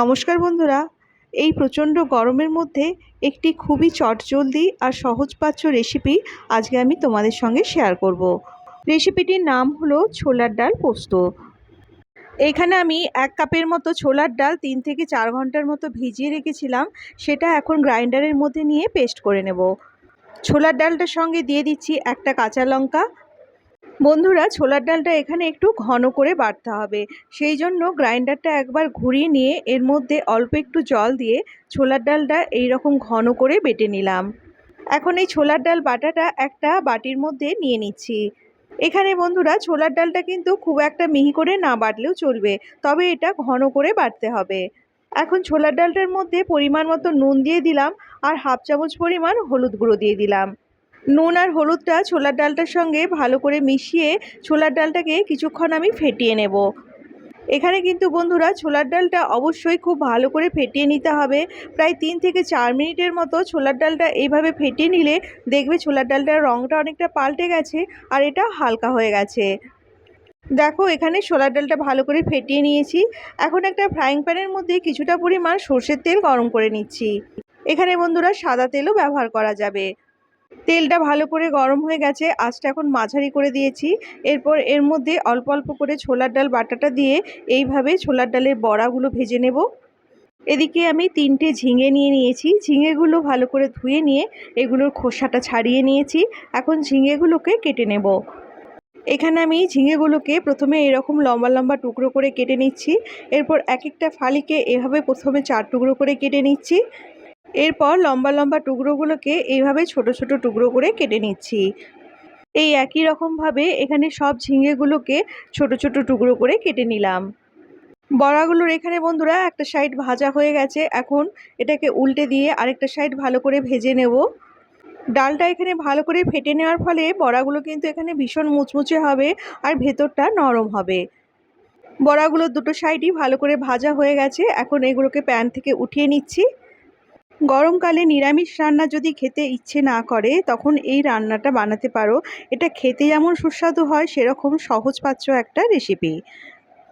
নমস্কার বন্ধুরা। এই প্রচণ্ড গরমের মধ্যে একটি খুবই চটজলদি আর সহজপাচ্য রেসিপি আজকে আমি তোমাদের সঙ্গে শেয়ার করব। রেসিপিটির নাম হলো ছোলার ডাল পোস্ত। এখানে আমি এক কাপের মতো ছোলার ডাল তিন থেকে চার ঘণ্টার মতো ভিজিয়ে রেখেছিলাম। সেটা এখন গ্রাইন্ডারের মধ্যে নিয়ে পেস্ট করে নেব। ছোলার ডালটার সঙ্গে দিয়ে দিচ্ছি একটা কাঁচা লঙ্কা বন্ধুরা, ছোলার ডালটা এখানে একটু ঘন করে বাটতে হবে। সেই জন্য গ্রাইন্ডারটা একবার ঘুরিয়ে নিয়ে এর মধ্যে অল্প একটু জল দিয়ে ছোলার ডালটা এই রকম ঘন করে বেটে নিলাম। এখন এই ছোলার ডাল বাটাটা একটা বাটির মধ্যে নিয়ে নিচ্ছি। এখানে বন্ধুরা, ছোলার ডালটা কিন্তু খুব একটা মিহি করে না বাটলেও চলবে, তবে এটা ঘন করে বাটতে হবে। এখন ছোলার ডালটার মধ্যে পরিমাণ মতো নুন দিয়ে দিলাম আর হাফ চামচ পরিমাণ হলুদ গুঁড়ো দিয়ে দিলাম। নুন আর হলুদটা ছোলার ডালটার সঙ্গে ভালো করে মিশিয়ে ছোলার ডালটাকে কিছুক্ষণ আমি ফেটিয়ে নেব। এখানে কিন্তু বন্ধুরা ছোলার ডালটা অবশ্যই খুব ভালো করে ফেটিয়ে নিতে হবে। প্রায় তিন থেকে চার মিনিটের মতো ছোলার ডালটা এইভাবে ফেটিয়ে নিলে দেখবে ছোলার ডালটার রঙটা অনেকটা পাল্টে গেছে আর এটা হালকা হয়ে গেছে। দেখো এখানে ছোলার ডালটা ভালো করে ফেটিয়ে নিয়েছি। এখন একটা ফ্রাইং প্যানের মধ্যে কিছুটা পরিমাণ সর্ষের তেল গরম করে নিচ্ছি। এখানে বন্ধুরা সাদা তেলও ব্যবহার করা যাবে। তেলটা ভালো করে গরম হয়ে গেছে, আঁচটা এখন মাঝারি করে দিয়েছি। এরপর এর মধ্যে অল্প অল্প করে ছোলার ডাল বাটাটা দিয়ে এইভাবে ছোলার ডালের বড়াগুলো ভেজে নেব। এদিকে আমি তিনটে ঝিঙে নিয়ে নিয়েছি। ঝিঙেগুলো ভালো করে ধুয়ে নিয়ে এগুলোর খোসাটা ছাড়িয়ে নিয়েছি। এখন ঝিঙেগুলোকে কেটে নেব। এখানে আমি ঝিঙেগুলোকে প্রথমে এরকম লম্বা লম্বা টুকরো করে কেটে নিচ্ছি। এরপর এক একটা ফালিকে এভাবে প্রথমে চার টুকরো করে কেটে নিচ্ছি। এরপর লম্বা লম্বা টুকরোগুলোকে এইভাবে ছোট ছোট টুকরো করে কেটে নিচ্ছি। এই একই রকমভাবে এখানে সব ঝিঙেগুলোকে ছোট ছোট টুকরো করে কেটে নিলাম। বড়াগুলোর এখানে বন্ধুরা একটা সাইড ভাজা হয়ে গেছে। এখন এটাকে উল্টে দিয়ে আরেকটা সাইড ভালো করে ভেজে নেব। ডালটা এখানে ভালো করে ফেটে নেওয়ার ফলে বড়াগুলো কিন্তু এখানে ভীষণ মুচমুচে হবে আর ভেতরটা নরম হবে। বড়াগুলোর দুটো সাইডই ভালো করে ভাজা হয়ে গেছে। এখন এগুলোকে প্যান থেকে উঠিয়ে নিচ্ছি। গরমকালে নিরামিষ রান্না যদি খেতে ইচ্ছে না করে, তখন এই রান্নাটা বানাতে পারো। এটা খেতে যেমন সুস্বাদু হয়, সেরকম সহজপাচ্য একটা রেসিপি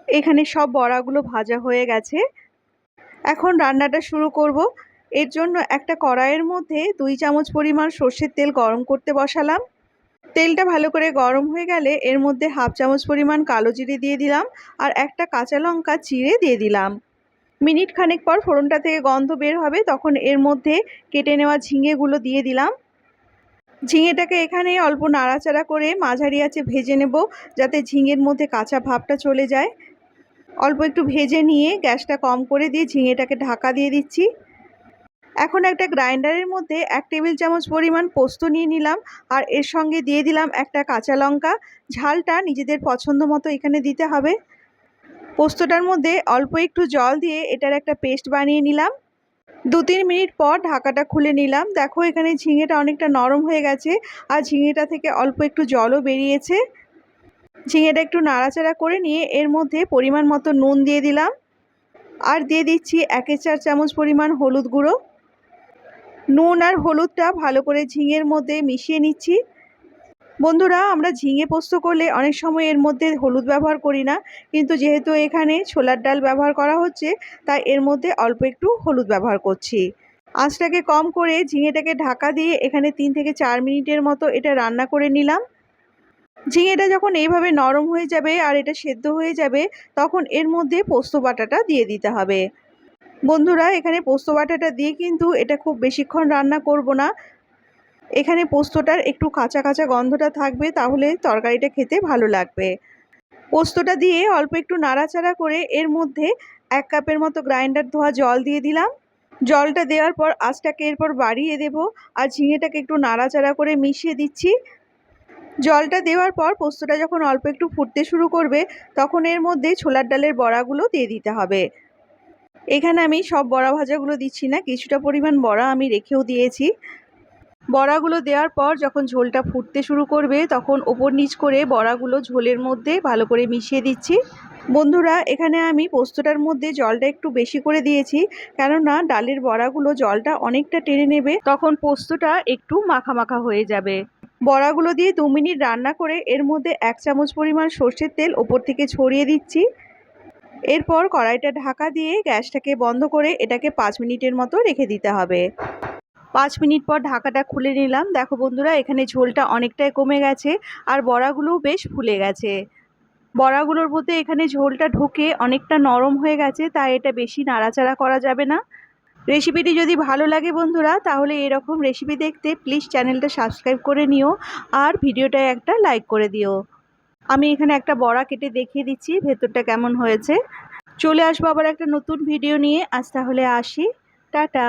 এখানে সব বড়াগুলো ভাজা হয়ে গেছে। এখন রান্নাটা শুরু করব। এর জন্য একটা কড়াইয়ের মধ্যে দুই চামচ পরিমাণ সর্ষের তেল গরম করতে বসালাম। তেলটা ভালো করে গরম হয়ে গেলে এর মধ্যে হাফ চামচ পরিমাণ কালো জিরে দিয়ে দিলাম আর একটা কাঁচা লঙ্কা চিড়ে দিয়ে দিলাম। মিনিট খানেক পর ফোড়নটা থেকে গন্ধ বের হবে, তখন এর মধ্যে কেটে নেওয়া ঝিঙেগুলো দিয়ে দিলাম। ঝিঙেটাকে এখানে অল্প নাড়াচাড়া করে মাঝারি আছে ভেজে নেব, যাতে ঝিঙের মধ্যে কাঁচা ভাবটা চলে যায়। অল্প একটু ভেজে নিয়ে গ্যাসটা কম করে দিয়ে ঝিঙেটাকে ঢাকা দিয়ে দিচ্ছি। এখন একটা গ্রাইন্ডারের মধ্যে এক টেবিল চামচ পরিমাণ পোস্ত নিয়ে নিলাম, আর এর সঙ্গে দিয়ে দিলাম একটা কাঁচা লঙ্কা। ঝালটা নিজেদের পছন্দ মতো এখানে দিতে হবে। পোস্তটার মধ্যে অল্প একটু জল দিয়ে এটার একটা পেস্ট বানিয়ে নিলাম। দু তিন মিনিট পর ঢাকাটা খুলে নিলাম। দেখো এখানে ঝিঙেটা অনেকটা নরম হয়ে গেছে আর ঝিঙেটা থেকে অল্প একটু জলও বেরিয়েছে। ঝিঙেটা একটু নাড়াচাড়া করে নিয়ে এর মধ্যে পরিমাণ মতো নুন দিয়ে দিলাম। আর দিয়ে দিচ্ছি একে চার চামচ পরিমাণ হলুদ গুঁড়ো। নুন আর হলুদটা ভালো করে ঝিঙের মধ্যে মিশিয়ে নিচ্ছি। বন্ধুরা, আমরা ঝিঙে পোস্ত করলে অনেক সময় এর মধ্যে হলুদ ব্যবহার করি না। কিন্তু যেহেতু এখানে ছোলার ডাল ব্যবহার করা হচ্ছে, তাই এর মধ্যে অল্প একটু হলুদ ব্যবহার করছি। আঁচটাকে কম করে ঝিঙেটাকে ঢাকা দিয়ে এখানে তিন থেকে চার মিনিটের মতো এটা রান্না করে নিলাম। ঝিঙেটা যখন এইভাবে নরম হয়ে যাবে আর এটা সেদ্ধ হয়ে যাবে, তখন এর মধ্যে পোস্ত বাটাটা দিয়ে দিতে হবে। বন্ধুরা, এখানে পোস্ত বাটাটা দিয়ে কিন্তু এটা খুব বেশিক্ষণ রান্না করব না। এখানে পোস্তটার একটু কাঁচা কাঁচা গন্ধটা থাকবে, তাহলে তরকারিটা খেতে ভালো লাগবে। পোস্তটা দিয়ে অল্প একটু নাড়াচাড়া করে এর মধ্যে এক কাপের মতো গ্রাইন্ডার ধোয়া জল দিয়ে দিলাম। জলটা দেওয়ার পর আঁচটাকে এরপর বাড়িয়ে দেব আর ঝিঙেটাকে একটু নাড়াচাড়া করে মিশিয়ে দিচ্ছি। জলটা দেওয়ার পর পোস্তটা যখন অল্প একটু ফুটতে শুরু করবে, তখন এর মধ্যে ছোলার ডালের বড়াগুলো দিয়ে দিতে হবে। এখানে আমি সব বড়া ভাজাগুলো দিচ্ছি না, কিছুটা পরিমাণ বড়া আমি রেখেও দিয়েছি। বড়াগুলো দেওয়ার পর যখন ঝোলটা ফুটতে শুরু করবে, তখন ওপর নিচ করে বড়াগুলো ঝোলের মধ্যে ভালো করে মিশিয়ে দিচ্ছি। বন্ধুরা, এখানে আমি পোস্তটার মধ্যে জলটা একটু বেশি করে দিয়েছি, কেননা ডালের বড়াগুলো জলটা অনেকটা টেনে নেবে, তখন পোস্তটা একটু মাখা মাখা হয়ে যাবে। বড়াগুলো দিয়ে দু মিনিট রান্না করে এর মধ্যে এক চামচ পরিমাণ সর্ষের তেল ওপর থেকে ছড়িয়ে দিচ্ছি। এরপর কড়াইটা ঢাকা দিয়ে গ্যাসটাকে বন্ধ করে এটাকে পাঁচ মিনিটের মতো রেখে দিতে হবে। পাঁচ মিনিট পর ঢাকাটা খুলে নিলাম। দেখো বন্ধুরা, এখানে ঝোলটা অনেকটাই কমে গেছে আর বড়াগুলোও বেশ ফুলে গেছে। বড়াগুলোর মধ্যে এখানে ঝোলটা ঢুকে অনেকটা নরম হয়ে গেছে, তাই এটা বেশি নাড়াচাড়া করা যাবে না। রেসিপিটি যদি ভালো লাগে বন্ধুরা, তাহলে এরকম রেসিপি দেখতে প্লিজ চ্যানেলটা সাবস্ক্রাইব করে নিও আর ভিডিওটায় একটা লাইক করে দিও। আমি এখানে একটা বড়া কেটে দেখিয়ে দিচ্ছি, ভেতরটা কেমন হয়েছে। চলে আসব আবার একটা নতুন ভিডিও নিয়ে। আজ তাহলে আসি। টাটা।